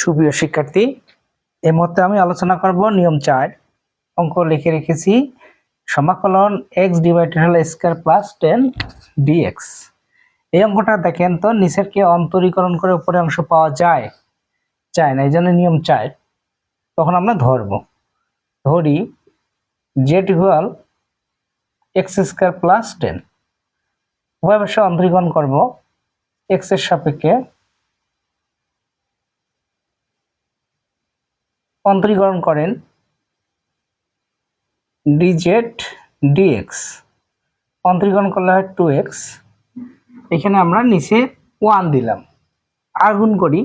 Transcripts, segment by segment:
সুপ্রিয় শিক্ষার্থী এই মুহূর্তে আমি আলোচনা করব নিয়ম চার। অঙ্ক লিখে রেখেছি, সমাকলন এক্স ডিভাইডেড হল স্কোয়ার প্লাস টেন ডিএক্স এই অঙ্কটা দেখেন তো নিচের কে অন্তরীকরণ করে উপরে অংশ পাওয়া যায় যায় না, এই জন্য নিয়ম চার। তখন আমরা ধরবো। ধরি z equal x square plus ten উভয় অন্তরীকরণ করব এক্সের সাপেক্ষে অন্তরীকরণ করেন ডিজেড ডিএক্স অন্তরীকরণ করলে হয় টু এক্স এখানে আমরা নিচে ওয়ান দিলাম। আর গুণ করি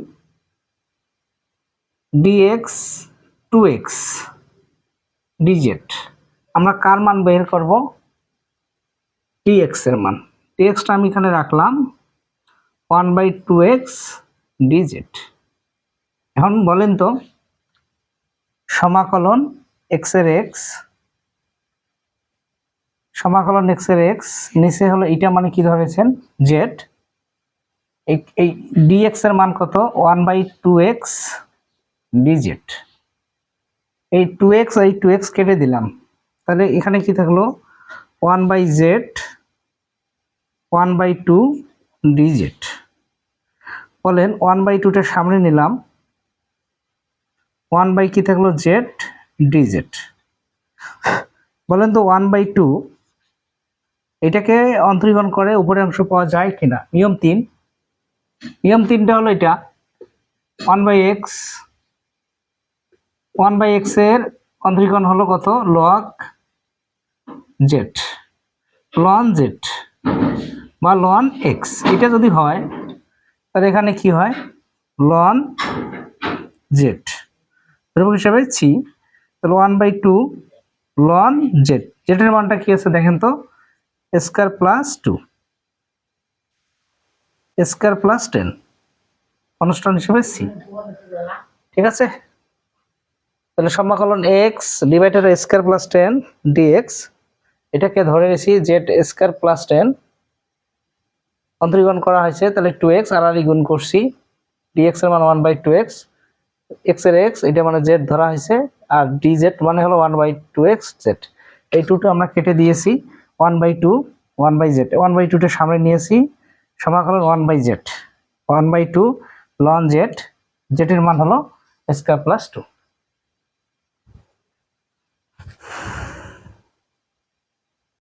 ডিএক্স টু এক্স ডিজেড আমরা কার মান বের করব? ডিএক্স এর মান। ডিএক্সটা আমি এখানে রাখলাম। One by two x dz এখন বলেন তো সমাকলন এক্সের এক্স সমাকলন এক্সের এক্স নিচে হলো এটা মানে কি ধরেছেন? জেড এই এই ডিএক্স এর মান কত? One by two x d z এই টু এক্স এই টু এক্স কেটে দিলাম। তাহলে এখানে কি থাকল? One by z one by two d z বলেন ওয়ান বাই টুটা সামনে নিলাম। ওয়ান বাই কি থাকল? জেড ডিজেড বলেন তো ওয়ান বাই টু, এটাকে অন্তরীকরণ করে উপরের অংশ পাওয়া যায় কিনা? নিয়ম তিন। নিয়ম তিনটা হলো এটা। One by x, one by এক্সের অন্তরীকরণ হলো কত? লগ জেড লন জেড বা লন এক্স এটা যদি হয়, তাহলে এখানে কি হয়? লন জেড ধ্রুবক হিসাবে সি তাহলে one by two ln z জেডের মানটা কি আছে দেখেন তো? Square plus two square plus ten অনুষ্ঠান হিসেবে সি ঠিক আছে? তাহলে সমাকলন x divided square plus ten d x এটাকে ধরে নিয়েছি জেড স্কোয়ার প্লাস টেন অন্তরীকরণ করা হয়েছে, তাহলে টু এক্স আর গুণ করছি ডিএক্স এর মান ওয়ান বাই টু এক্স এক্সের এক্স এটা মানে জেড ধরা হয়েছে, আর ডি জেড মানে হলো one by two x z এই টুটা আমরা কেটে দিয়েছি one by two one by z one by টুটা সামনে নিয়েছি সমাকলন one by z one by two ln z জেডের মান হলো স্কোয়ার প্লাস টু